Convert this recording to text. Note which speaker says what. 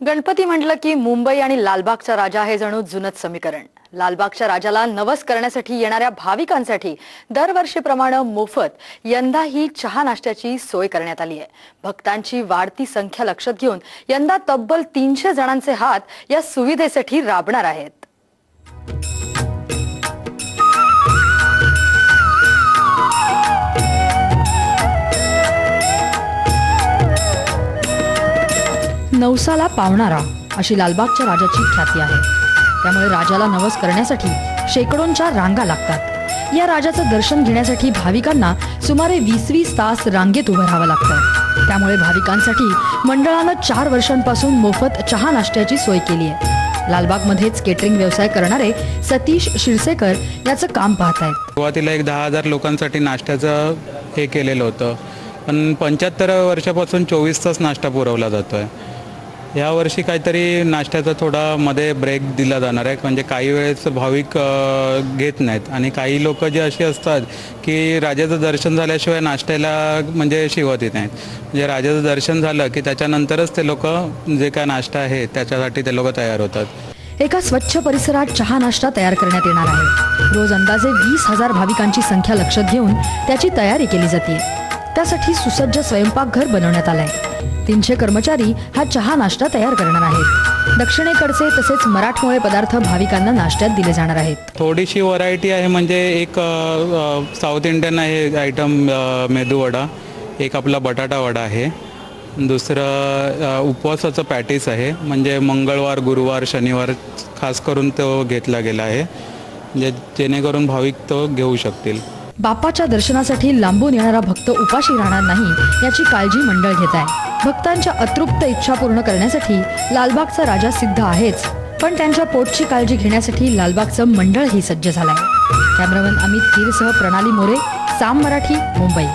Speaker 1: गणपती म्हटलं की मुंबई आणि लालबागचा राजा हे जणू जुनच समीकरण. लालबागच्या राजाला नवस करण्यासाठी येणाऱ्या भाविकांसाठी दरवर्षीप्रमाणे मोफत यंदा ही चहा नाश्त्याची सोय करण्यात आली आहे. भक्तांची वाढती संख्या लक्षात घेऊन यंदा तब्बल तीनशे जणांचे हात या सुविधेसाठी राबणार आहेत. नवसाला पावणारा अशी लालबागच्या राजाची ख्याती आहे. त्यामुळे राजाला नवस करण्यासाठी शेकडोंच्या रांगा लागतात. या राजाचं दर्शन घेण्यासाठी भाविकांना सुमारे वीस वीस तास रांगेत उभं राहावं लागतं. त्यामुळे भाविकांसाठी मंडळानं चार वर्षांपासून मोफत चहा नाश्त्याची सोय केली आहे. लालबागमध्येच केटरिंग व्यवसाय करणारे सतीश शिरसेकर याचं काम पाहत आहेत.
Speaker 2: सुरुवातीला एक दहा हजार लोकांसाठी नाश्त्याचं हे केलेलं होतं. पण पंच्याहत्तर वर्षापासून चोवीस तास नाश्ता पुरवला जातो आहे यावर्षी काहीतरी नाश्त्याचा थोडा मध्ये ब्रेक दिला जाणार आहे. म्हणजे काही वेळेस भाविक घेत नाहीत. आणि काही लोक जे अशी असतात की राजाचं दर्शन झाल्याशिवाय नाश्त्याला म्हणजे शिवत येत नाहीत. म्हणजे राजाचं दर्शन झालं की त्याच्यानंतरच ते लोक जे काय नाश्ता आहे त्याच्यासाठी ते लोक तयार होतात.
Speaker 1: एका स्वच्छ परिसरात चहा नाश्ता तयार करण्यात येणार आहे. रोज अंदाजे वीस हजार भाविकांची संख्या लक्षात घेऊन त्याची तयारी केली जाते. त्यासाठी सुसज्ज स्वयंपाकघर बनवण्यात आलं आहे तीनशे कर्मचारी हा चहा नाश्ता तयार करणार आहेत. दक्षिणेकडचे तसेच मराठमोळे पदार्थ भाविकांना नाश्त्यात दिले जाणार आहेत.
Speaker 2: थोडीशी व्हरायटी आहे म्हणजे एक साऊथ इंडियन आहे आयटम मेदू वडा एक आपला बटाटा वडा आहे. दुसरं उपवासाचं पॅटीस आहे म्हणजे मंगळवार गुरुवार शनिवार खास करून तो घेतला गेला आहे. म्हणजे जेणेकरून भाविक तो घेऊ शकतील.
Speaker 1: बाप्पाच्या दर्शनासाठी लांबून येणारा भक्त उपाशी राहणार नाही याची काळजी मंडळ घेत आहे. भक्तांच्या अतृप्त इच्छा पूर्ण करण्यासाठी लालबागचा राजा सिद्ध आहेच पण त्यांच्या पोटची काळजी घेण्यासाठी लालबागचं मंडळही सज्ज झालंय. कॅमेरामन अमित कीरसह प्रणाली मोरे साम मराठी मुंबई.